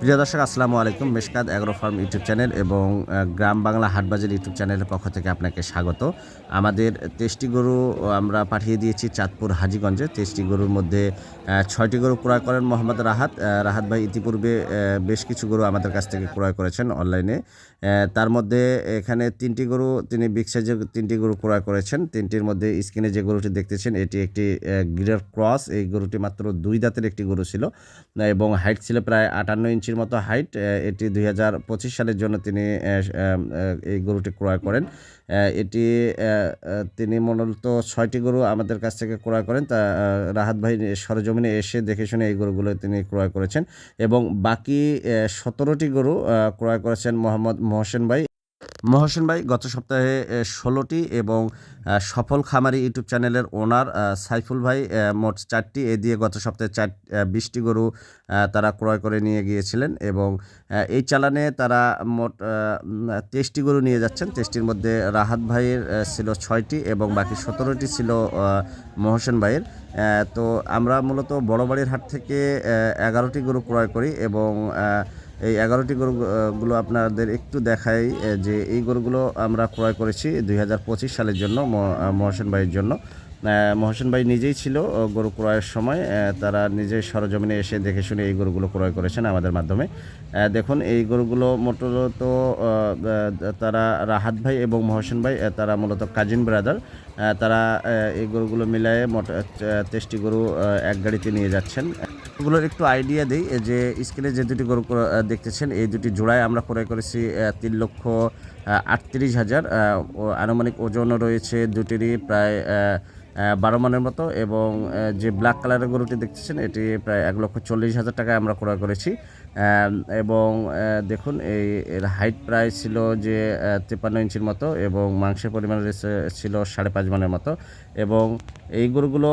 প্রিয় দর্শক, আসসালামু আলাইকুম। Meshkad agro farm YouTube channel এবং গ্রাম বাংলা হাটবাজার ইউটিউব চ্যানেলের পক্ষ থেকে আপনাকে স্বাগত। আমাদের তেষ্টি গরু আমরা পাঠিয়ে দিয়েছি চাঁদপুর হাজিগঞ্জে। তেষ্টি গরুর মধ্যে ছয়টি গরু ক্রয় করেন মোহাম্মদ রাহাত। রাহাত ভাই ইতিপূর্বে বেশ কিছু গরু আমাদের কাছ থেকে ক্রয় করেছেন অনলাইনে। তার মধ্যে এখানে তিনটি গরু, তিনি বিগ সাইজের তিনটি গরু ক্রয় করেছেন। তিনটির মধ্যে স্ক্রিনে যে গরুটি দেখতেছেন, এটি একটি গিরের ক্রস। এই গরুটি মাত্র দুই দাঁতের একটি গরু ছিল এবং হাইট ছিল প্রায় আটান্ন ইঞ্চির মতো হাইট এটি দুই হাজার পঁচিশ সালের জন্য তিনি এই গরুটি ক্রয় করেন। এটি তিনি মূলত ছয়টি গরু আমাদের কাছ থেকে ক্রয় করেন। তা রাহাত ভাই সরজমিনে এসে দেখে শুনে এই গরুগুলো তিনি ক্রয় করেছেন এবং বাকি সতেরোটি গরু ক্রয় করেছেন মোহাম্মদ মহসেন ভাই মহসেন ভাই, গত সপ্তাহে ষোলোটি এবং সফল খামারি ইউটিউব চ্যানেলের ওনার সাইফুল ভাই মোট চারটি। এ দিয়ে গত সপ্তাহে চার বিশটি গরু তারা ক্রয় করে নিয়ে গিয়েছিলেন এবং এই চালানে তারা মোট তেইশটি গরু নিয়ে যাচ্ছেন। তেইশটির মধ্যে রাহাত ভাইয়ের ছিল ছয়টি এবং বাকি সতেরোটি ছিল মহসেন ভাইয়ের। তো আমরা মূলত বড় বাড়ির হাট থেকে এগারোটি গরু ক্রয় করি এবং এই এগারোটি গরু গুলো আপনাদের একটু দেখাই যে এই গরুগুলো আমরা ক্রয় করেছি দুই হাজার পঁচিশ সালের জন্য মহাসেন ভাইয়ের জন্য। মহসেন ভাই নিজেই ছিল গরু ক্রয়ের সময় তারা নিজে সরজমিনে এসে দেখে শুনে এই গরুগুলো ক্রয় করেছেন আমাদের মাধ্যমে। দেখুন, এই গরুগুলো মূলত তারা রাহাত ভাই এবং মহসেন ভাই তারা মূলত কাজিন ব্রাদার। তারা এই গরুগুলো মিলায়ে মোট তেইশটি গরু এক গাড়িতে নিয়ে যাচ্ছেন। এগুলোর একটু আইডিয়া দিই যে স্ক্রিনে যে দুটি গরু দেখতেছেন, এই দুটি জোড়ায় আমরা ক্রয় করেছি তিন লক্ষ আটত্রিশ হাজার আনুমানিক ওজনও রয়েছে দুটিরই প্রায় বারো মানের মতো এবং যে ব্ল্যাক কালারের গরুটি দেখতেছেন, এটি প্রায় এক লক্ষ চল্লিশ হাজার টাকায় আমরা ক্রয় করেছি। এবং দেখুন, এই এর হাইট প্রায় ছিল যে তেপান্ন ইঞ্চির মতো এবং মাংসের পরিমাণ ছিল সাড়ে পাঁচ মানের মতো। এবং এই গরুগুলো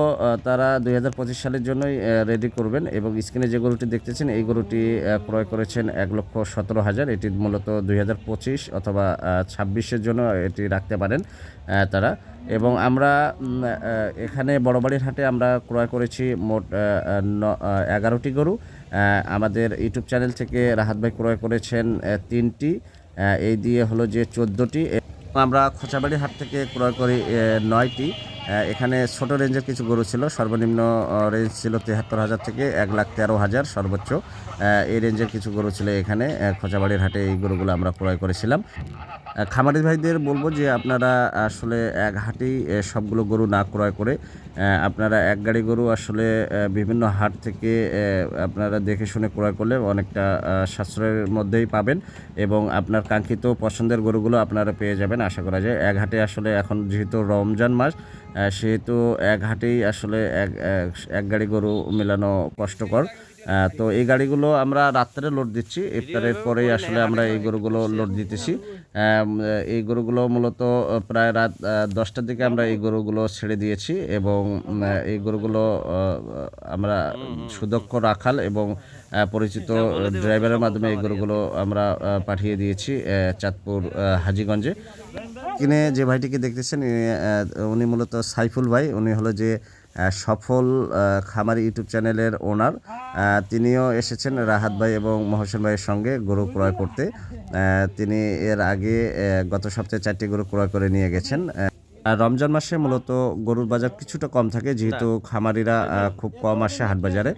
তারা দুই হাজার পঁচিশ সালের জন্যই রেডি করবেন এবং স্ক্রিনে যে গরুটি দেখতেছেন, এই গরুটি ক্রয় করেছেন এক লক্ষ সতেরো হাজার। এটি মূলত দুই হাজার পঁচিশ অথবা ছাব্বিশের জন্য এটি রাখতে পারেন তারা। এবং আমরা এখানে বড়বাড়ির হাটে আমরা ক্রয় করেছি মোট এগারোটি গরু। আমাদের ইউটিউব চ্যানেল থেকে রাহাত ভাই ক্রয় করেছেন তিনটি। এই দিয়ে হলো যে চোদ্দোটি। আমরা খোঁচাবাড়ি হাট থেকে ক্রয় করি নয়টি। এখানে ছোট রেঞ্জের কিছু গরু ছিল, সর্বনিম্ন রেঞ্জ ছিল তেহাত্তর হাজার থেকে এক লাখ তেরো হাজার সর্বোচ্চ। এই রেঞ্জের কিছু গরু ছিল এখানে খোঁচাবাড়ির হাটে এই গরুগুলো আমরা ক্রয় করেছিলাম। খামারি ভাইদের বলব যে আপনারা আসলে এক হাটেই সবগুলো গরু না ক্রয় করে আপনারা এক গাড়ি গরু আসলে বিভিন্ন হাট থেকে আপনারা দেখে শুনে ক্রয় করলে অনেকটা সাশ্রয়ের মধ্যেই পাবেন এবং আপনার কাঙ্ক্ষিত পছন্দের গরুগুলো আপনারা পেয়ে যাবেন। আশা করা যায় এক হাটে আসলে এখন যেহেতু রমজান মাস সেহেতু এক হাটেই আসলে এক এক- গাড়ি গরু মেলানো কষ্টকর। তো এই গাড়িগুলো আমরা রাত্রে লোড দিচ্ছি, ইফতারের পরেই আসলে আমরা এই গরুগুলো লোড দিতেছি। এই গরুগুলো মূলত প্রায় রাত দশটার দিকে আমরা এই গরুগুলো ছেড়ে দিয়েছি এবং এই গরুগুলো আমরা সুদক্ষ রাখাল এবং পরিচিত ড্রাইভারের মাধ্যমে এই গরুগুলো আমরা পাঠিয়ে দিয়েছি চাঁদপুর হাজীগঞ্জে। কিনে যে ভাইটিকে দেখতেছেন উনি মূলত সাইফুল ভাই। উনি হলো যে সফল খামারি ইউটিউব চ্যানেলের ওনার। তিনিও এসেছেন রাহাত ভাই এবং মহসেন ভাইয়ের সঙ্গে গরু ক্রয় করতে। তিনি এর আগে গত সপ্তাহে চারটি গরু ক্রয় করে নিয়ে গেছেন। আর রমজান মাসে মূলত গরুর বাজার কিছুটা কম থাকে, যেহেতু খামারিরা খুব কম আসে হাট বাজারে।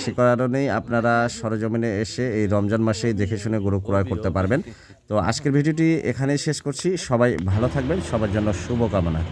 সে কারণেই আপনারা সরজমিনে এসে এই রমজান মাসেই দেখে শুনে গরু ক্রয় করতে পারবেন। তো আজকের ভিডিওটি এখানেই শেষ করছি। সবাই ভালো থাকবেন, সবার জন্য শুভকামনা।